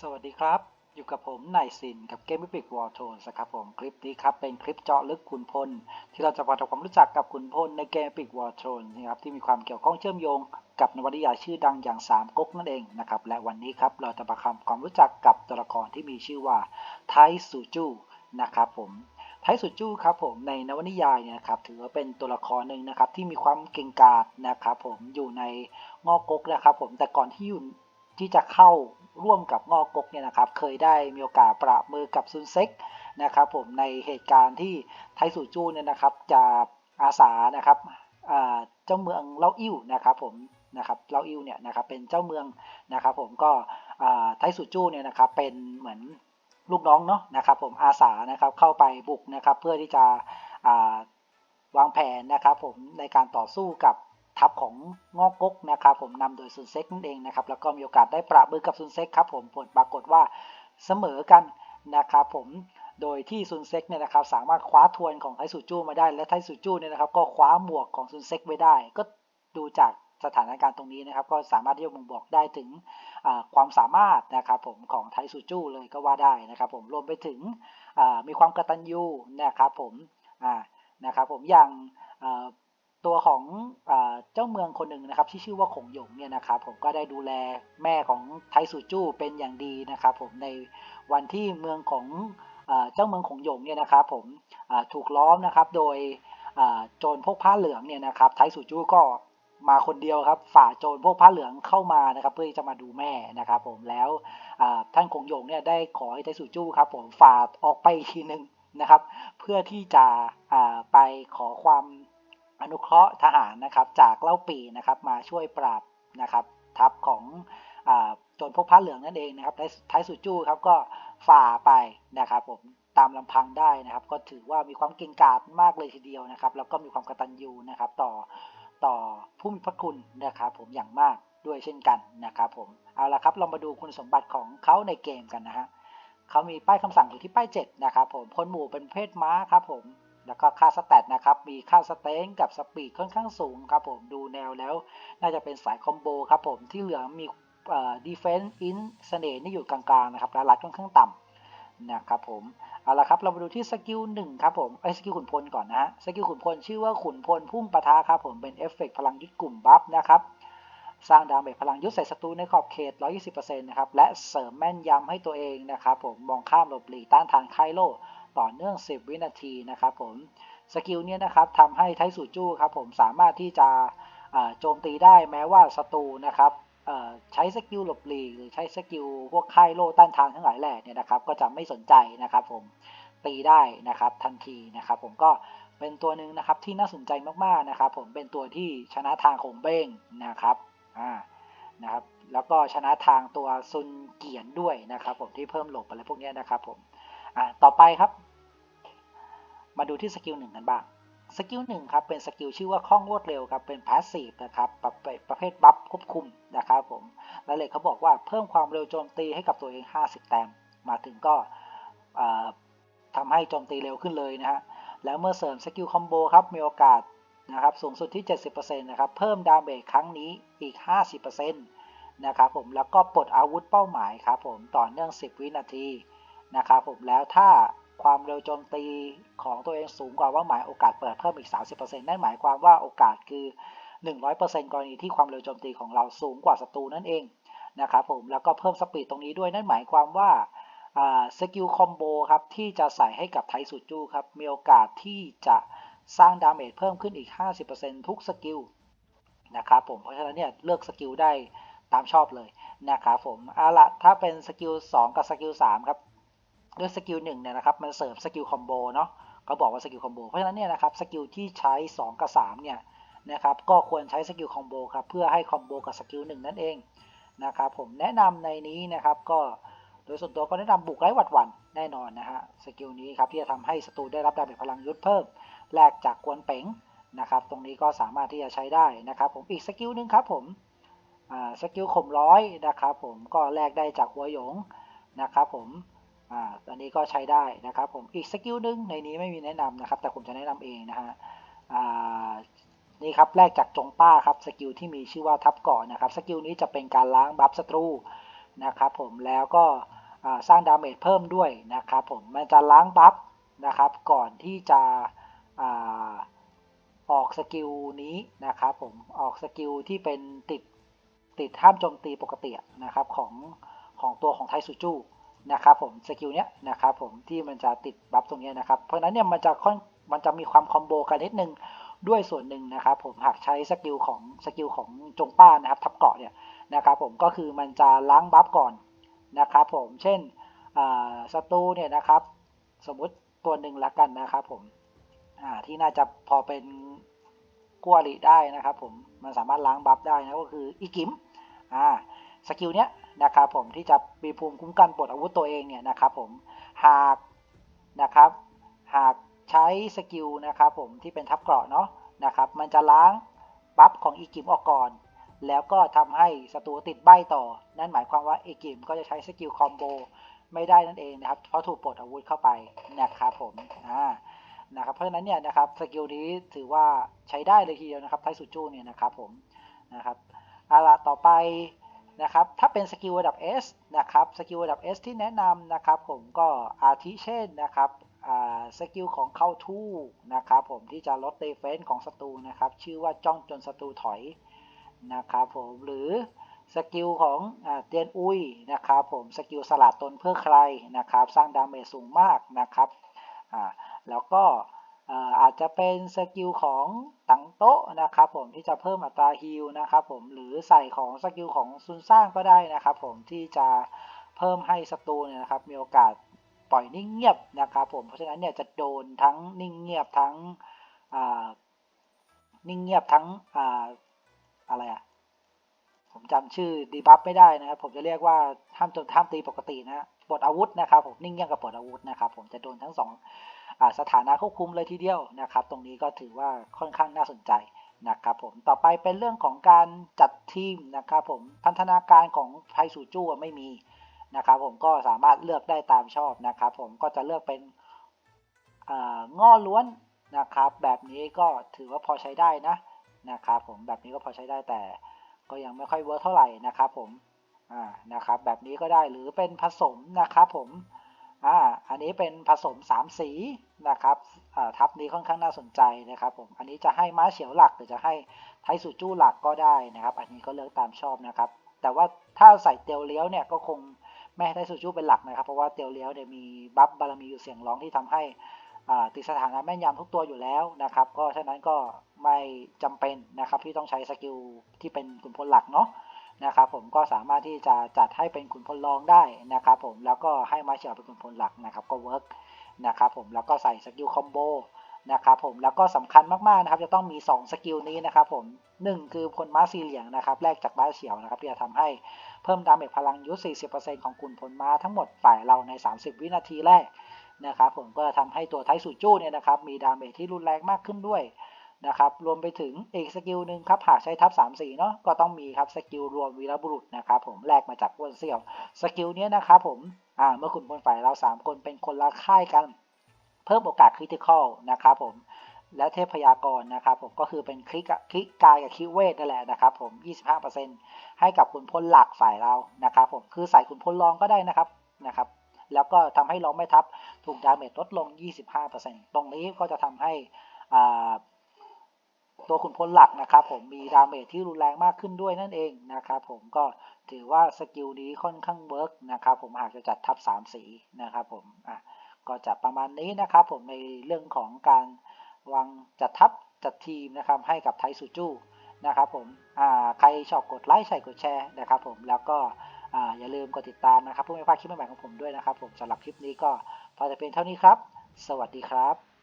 สวัสดีครับ อยู่กับผมนายสินกับเกม e ิ i ิกวอลโทนครับผมคลิปนี้ครับเป็นคลิปเจาะลึกขุนพล ที่เราจะมาทำความรู้จักกับขุนพลในเกม e ิ i ิกวอลโทนนะครับที่มีความเกี่ยวข้องเชื่อมโยงกับนวนิยายชื่อดังอย่างสามก๊กนั่นเองนะครับและวันนี้ครับเราจะมาทำความรู้จักกับตัวละครที่มีชื่อว่าไทสุจูนะครับผมไทสุจูครับผมในนวนิยายเนี่ยครับถือว่าเป็นตัวละครหนึ่งนะครับที่มีความเก่งกาจนะครับผมอยู่ในงอกก๊กนะครับผมแต่ก่อนที่อยู่ที่จะเข้า ร่วมกับงอกกกเนี่ยนะครับ เคยได้มีโอกาสประมือกับซุนเซ็กนะครับผมในเหตุการณ์ที่ไทสูจูเนี่ยนะครับจะอาสานะครับเจ้าเมืองเล่าอิ่วนะครับผมนะครับเล่าอิ่วเนี่ยนะครับเป็นเจ้าเมืองนะครับผมก็ไทสูจูเนี่ยนะครับเป็นเหมือนลูกน้องเนาะนะครับผมอาสานะครับเข้าไปบุกนะครับเพื่อที่จะวางแผนนะครับผมในการต่อสู้กับ ทัพของงอกกกนะครับผมนำโดยซุนเซ็กนั่นเองนะครับแล้วก็มีโอกาสได้ประมือกับซุนเซ็กครับผมผลปรากฏว่าเสมอกันนะครับผมโดยที่ซุนเซ็กเนี่ยนะครับสามารถคว้าทวนของไทสุจูมาได้และไทสุจูเนี่ยนะครับก็คว้าหมวกของซุนเซ็กไว้ได้ ก็ดูจากสถานการณ์ตรงนี้นะครับ ก็สามารถที่จะบ่งบอกได้ถึงความสามารถนะครับผมของไทสุจูเลยก็ว่าได้นะครับผมรวมไปถึงมีความกระตัญญูนะครับผมนะครับผมอย่าง ตัวของเจ้าเมืองคนหนึ่งนะครับที่ชื่อว่าขงหยงเนี่ยนะครับผมก็ได้ดูแลแม่ของไทสูจู้เป็นอย่างดีนะครับผมในวันที่เมืองของเจ้าเมืองขงหยงเนี่ยนะครับผมถูกล้อมนะครับโดยโจรพวกผ้าเหลืองเนี่ยนะครับไทสูจู้ก็มาคนเดียวครับฝ่าโจรพวกผ้าเหลืองเข้ามานะครับเพื่อจะมาดูแม่นะครับผมแล้วท่านคงหยงเนี่ยได้ขอให้ไทสูจู้ครับผมฝ่าออกไปทีหนึ่งนะครับ เพื่อที่จะไปขอความ อนุเคราะห์ทหารนะครับจากเล่าปีนะครับมาช่วยปราบนะครับทัพของโจรพวกพระเหลืองนั่นเองนะครับท้ายสุดจู้ครับก็ฝ่าไปนะครับผมตามลำพังได้นะครับ ก็ถือว่ามีความเก่งกาจมากเลยทีเดียวนะครับ แล้วก็มีความกตัญญูนะครับ ต่อต่อผู้มีพระคุณนะครับ ผมอย่างมากด้วยเช่นกันนะครับ ผมเอาละครับเรามาดูคุณสมบัติของเขาในเกมกันนะฮะเขามีป้ายคำสั่งอยู่ที่ป้าย 7 นะครับ ผมพลหมู่เป็นเพศม้าครับผม แล้วก็ค่าสแตทนะครับ มีค่าสเต็งกับสปีดค่อนข้างสูงครับผมดูแนวแล้ว น่าจะเป็นสายคอมโบครับผมที่เหลือมีดีเฟนซ์อินเสน่ห์นี่อยู่กลางๆนะครับและรัดค่อนข้างต่ำนะครับผมเอาละครับเรามาดูที่สกิลหนึ่งครับผมไอ้สกิลขุนพลก่อนนะฮะสกิลขุนพลชื่อว่าขุนพลพุ่งปะทะครับผมเป็นเอฟเฟกพลังยึดกลุ่มบัฟนะครับสร้างดาเมจพลังยุทธใส่ศัตรูในขอบเขต 120%นะครับ และเสริมแม่นยำให้ตัวเองนะครับผม มองข้ามหลบหลีกต้านทานไคโล ต่อเนื่อง 10 วินาทีนะครับผมสกิลนี้นะครับทำให้ไทสูจู้ครับผมสามารถที่จะโจมตีได้แม้ว่าศัตรูนะครับใช้สกิลหลบหลีกหรือใช้สกิลพวกค่ายโล่ต้านทานทั้งหลายแหล่เนี่ยนะครับก็จะไม่สนใจนะครับผมตีได้นะครับทันทีนะครับผมก็เป็นตัวหนึ่งนะครับที่น่าสนใจมากๆนะครับผมเป็นตัวที่ชนะทางขงเบ้งนะครับอ่านะครับแล้วก็ชนะทางตัวซุนเกียนด้วยนะครับผมที่เพิ่มหลบอะไรพวกนี้นะครับผมอ่าต่อไปครับ มาดูที่สกิลหนึ่งกันบ้างสกิลหนึ่งครับเป็นสกิลชื่อว่าคล่องรวดเร็วครับเป็นพาสซีฟนะครับประประเภทบัฟควบคุมนะครับผมแล้วเลยเขาบอกว่าเพิ่มความเร็วโจมตีให้กับตัวเอง 50 แต้มมาถึงก็ทำให้โจมตีเร็วขึ้นเลยนะฮะแล้วเมื่อเสริมสกิลคอมโบครับมีโอกาสนะครับสูงสุดที่ 70%นะครับเพิ่มดาเมจครั้งนี้อีก 50%นะครับผมแล้วก็ปลดอาวุธเป้าหมายครับผมต่อเนื่อง 10 วินาทีนะครับผมแล้วถ้า ความเร็วโจมตีของตัวเองสูงกว่าว่าหมายโอกาสเปิดเพิ่มอีก 30%นั่นหมายความว่าโอกาสคือ 100%กรณีที่ความเร็วโจมตีของเราสูงกว่าศัตรูนั่นเองนะครับผมแล้วก็เพิ่มสปีดตรงนี้ด้วยนั่นหมายความว่าสกิลคอมโบครับที่จะใส่ให้กับไทสุจูครับมีโอกาสที่จะสร้างดาเมจเพิ่มขึ้นอีก 50%ทุกสกิลนะครับผมเพราะฉะนั้นเนี่ยเลือกสกิลได้ตามชอบเลยนะครับผมเอาละถ้าเป็นสกิล2กับสกิล3ครับ ด้วยสกิลหนึ่งเนี่ยนะครับมันเสริมสกิลคอมโบเนาะเขาบอกว่าสกิลคอมโบเพราะฉะนั้นเนี่ยนะครับสกิลที่ใช้ 2 กับ 3 เนี่ยนะครับก็ควรใช้สกิลคอมโบครับเพื่อให้คอมโบกับสกิลหนึ่งนั่นเองนะครับผมแนะนำในนี้นะครับก็โดยส่วนตัวก็แนะนำบุกไร้หวัดหวันแน่นอนนะฮะสกิลนี้ครับที่จะทำให้ศัตรูได้รับดาเมจพลังยุทธเพิ่มแลกจากกวนเป๋งนะครับตรงนี้ก็สามารถที่จะใช้ได้นะครับผมอีกสกิลหนึ่งครับผมสกิลข่มร้อยนะครับผมก็แลกได้จากหัวหยงนะครับผม อ่าอันนี้ก็ใช้ได้นะครับผมอีกสกิลหนึ่งในนี้ไม่มีแนะนำนะครับ แต่ผมจะแนะนำเองนะฮะอ่านี่ครับแรกจากจงป้าครับสกิลที่มีชื่อว่าทับเกาะนะครับสกิลนี้จะเป็นการล้างบัฟศัตรูนะครับผมแล้วก็สร้างดาเมจเพิ่มด้วยนะครับผมมันจะล้างบัฟนะครับก่อนที่จะอออกสกิลนี้นะครับผมออกสกิลที่เป็นติดติดห้ามโจมตีปกตินะครับของของตัวของไทซูจู นะครับผมสกิลเนี้ยนะครับผมที่มันจะติดบัฟตรงเนี้ยนะครับ เพราะฉะนั้นเนี่ยมันจะค่อนมันจะมีความคอมโบกันนิดนึงด้วยส่วนหนึ่งนะครับผมหากใช้สกิลของสกิลของจงป้านะครับทับเกาะเนี่ยนะครับผมก็คือมันจะล้างบัฟก่อนนะครับผมเช่นศัตรูเนี่ยนะครับ สมมุติตัวหนึ่งละกันนะครับผมที่น่าจะพอเป็นกัวริได้นะครับผมมันสามารถล้างบัฟได้นะก็คืออีกิมอ่าสกิลเนี้ย นะครับผมที่จะมีภูมิคุ้มกันปลดอาวุธตัวเองเนี่ยนะครับผมหากนะครับหากใช้สกิลนะครับผมที่เป็นทับเกราะเนาะนะครับมันจะล้างบัฟของอีกิมออกก่อน แล้วก็ทำให้ศัตรูติดใบต่อ นั่นหมายความว่าอีกิมก็จะใช้สกิลคอมโบไม่ได้นั่นเองนะครับเพราะถูกปลดอาวุธเข้าไปนะครับผมอ่านะครับเพราะฉะนั้นเนี่ยนะครับสกิลนี้ถือว่าใช้ได้เลยทีเดียวนะครับไทสุจูเนี่ยนะครับผมนะครับเอาละต่อไป นะครับ ถ้าเป็นสกิลระดับ S นะครับ สกิลระดับ S ที่แนะนำนะครับ ผมก็อาทิเช่นนะครับสกิลของเข้าทู่นะครับ ผมที่จะลดเดฟเฟนของศัตรูนะครับ ชื่อว่าจ้องจนศัตรูถอยนะครับผมหรือสกิลของเตียนอุยนะครับ ผมสกิลสลัดตนเพื่อใครนะครับ สร้างดาเมจสูงมากนะครับแล้วก็ อาจจะเป็นสกิลของตังโต๊ะนะครับผมที่จะเพิ่มอัตราฮิลนะครับผมหรือใส่ของสกิลของซุนสร้างก็ได้นะครับผมที่จะเพิ่มให้ศัตรูเนี่ยนะครับมีโอกาสปล่อยนิ่งเงียบนะครับผมเพราะฉะนั้นเนี่ยจะโดนทั้งนิ่งเงียบทั้งนิ่งเงียบทั้งอะไรอะผมจำชื่อดีบัฟไม่ได้นะครับผมจะเรียกว่าห้ามจนห้ามตีปกตินะปลดอาวุธนะครับผมนิ่งเงียบกับปลดอาวุธนะครับผมจะโดนทั้งสอง สถานะควบคุมเลยทีเดียวนะครับ ตรงนี้ก็ถือว่าค่อนข้างน่าสนใจนะครับผมต่อไปเป็นเรื่องของการจัดทีมนะครับผมพันธนาการของไพสูจูไม่มีนะครับผมก็สามารถเลือกได้ตามชอบนะครับผมก็จะเลือกเป็นง้อล้วนนะครับ แบบนี้ก็ถือว่าพอใช้ได้นะนะครับผมแบบนี้ก็พอใช้ได้แต่ก็ยังไม่ค่อยเวิร์กเท่าไหร่นะครับผมอ่านะครับแบบนี้ก็ได้หรือเป็นผสมนะครับผม อ่าอันนี้เป็นผสม 3 สีนะครับทับนี้ค่อนข้างน่าสนใจนะครับผมอันนี้จะให้ม้าเฉียวหลักหรือจะให้ไทสูจู้หลักก็ได้นะครับ อันนี้ก็เลือกตามชอบนะครับ แต่ว่าถ้าใส่เตียวเลี้ยวเนี่ยก็คงไม่ให้ไทสูจู้เป็นหลักนะครับ เพราะว่าเตียวเลี้ยวเนี่ยมีบัฟบารมีอยู่เสียงร้องที่ทำให้ติดสถานะแม่นยำทุกตัวอยู่แล้วนะครับ ก็ฉะนั้นก็ไม่จำเป็นนะครับที่ต้องใช้สกิลที่เป็นขุนพลหลักเนาะ นะครับผมก็สามารถที่จะจัดให้เป็นขุนพลรองได้นะครับผมแล้วก็ให้มาเชียร์เป็นขุนพลหลักนะครับก็เวิร์กนะครับผมแล้วก็ใส่สกิลคอมโบนะครับผมแล้วก็สำคัญมากๆนะครับจะต้องมี 2 สกิลนี้นะครับผม 1 คือพลม้าสีเหลียงนะครับแลกจากม้าเฉียวนะครับที่จะทำให้เพิ่มดาเมจพลังยุทธ40%ของกุนพลม้าทั้งหมดฝ่ายเราใน 30 วินาทีแรกนะครับผมก็ทำให้ตัวไทสูจู้เนี่ยนะครับมีดาเมจที่รุนแรงมากขึ้นด้วย นะครับ รวมไปถึงอีกสกิลหนึ่งครับ หากใช้ทับ3 4เนาะ ก็ต้องมีครับสกิลรวมวีรบุรุษนะครับผม แลกมาจากวนเสี่ยว สกิลนี้นะครับผม อ่า เมื่อคุณพลฝ่ายเรา 3 คนเป็นคนละค่ายกัน เพิ่มโอกาสคริติคอลนะครับผม และเทพยากรนะครับผม ก็คือเป็นคลิกคลิกกายกับคลิกเวทนั่นแหละนะครับผม 25%ให้กับคุณพลหลักฝ่ายเรา นะครับผม คือใส่คุณพลรองก็ได้นะครับ นะครับแล้วก็ทำให้เราไม่ทับถูกดาเมจลดลง 25%ตรงนี้ก็จะทำให้ ตัวขุนพลหลักนะครับ ผมมีดาเมจที่รุนแรงมากขึ้นด้วยนั่นเองนะครับ ผมก็ถือว่าสกิลนี้ค่อนข้างเวิร์กนะครับผมหากจะจัดทับ3 สีนะครับผมอะก็จะประมาณนี้นะครับผมในเรื่องของการวางจัดทับจัดทีมนะครับให้กับไทสุจูนะครับผมใครชอบกดไลค์ใช่กดแชร์นะครับผมแล้วก็อย่าลืมกดติดตามนะครับเพื่อไม่พลาดคลิปใหม่ๆของผมด้วยนะครับผมสำหรับคลิปนี้ก็พอจะเป็นเท่านี้ครับ สวัสดีครับ